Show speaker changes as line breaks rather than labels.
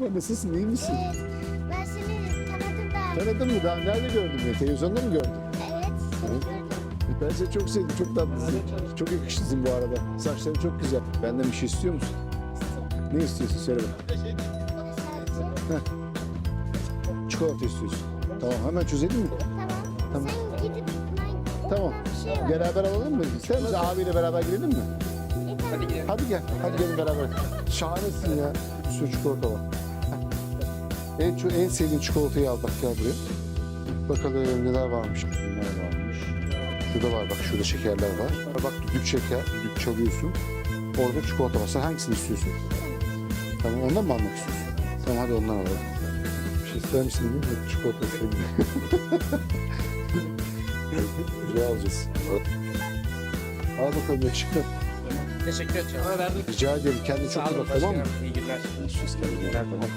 Merhaba nasılsın iyi misin?
Evet. Ben seni tanıdım da.
Tanıdın mı daha nerede gördün beni? Televizyonda mı gördün?
Evet. Seni gördüm.
Ben seni çok sevdim çok tatlısın. Çok yakışıklısın bu arada. Saçların çok güzel. Benden bir şey istiyor musun? Ne istiyorsun söyle bak.
Sadece.
Çikolata istiyorsun. Tamam hemen çözelim mi?
Tamam.
Tamam.
Sen gidip ben
Tamam.
bir şey var.
Beraber alalım mı? İster misin abiyle beraber gidelim mi?
E, tamam.
Hadi gidelim.
Hadi gel. Hadi gelin beraber. Şahanesin ya. Bir sürü çikolata var. En, çok, en sevdiğin çikolatayı al bak gel buraya. Bakalım neler varmış. Neler varmış. Şurada var bak şurada şekerler var. Bak düdük şeker. Düdük çalıyorsun. Orada çikolata var. Sen hangisini istiyorsun? Tamam ondan mı almak istiyorsun? Tamam hadi ondan alalım. Bir şey ister misin? Yok, Çikolata sevmiyorum. Güzel alacağız. Al bakalım yakışıklı.
Teşekkür ederim. Verdim.
Rica ederim. Kendine çok iyi bak tamam mı?
İyi günler.
Görüşürüz kendine.
İyi günler tamam.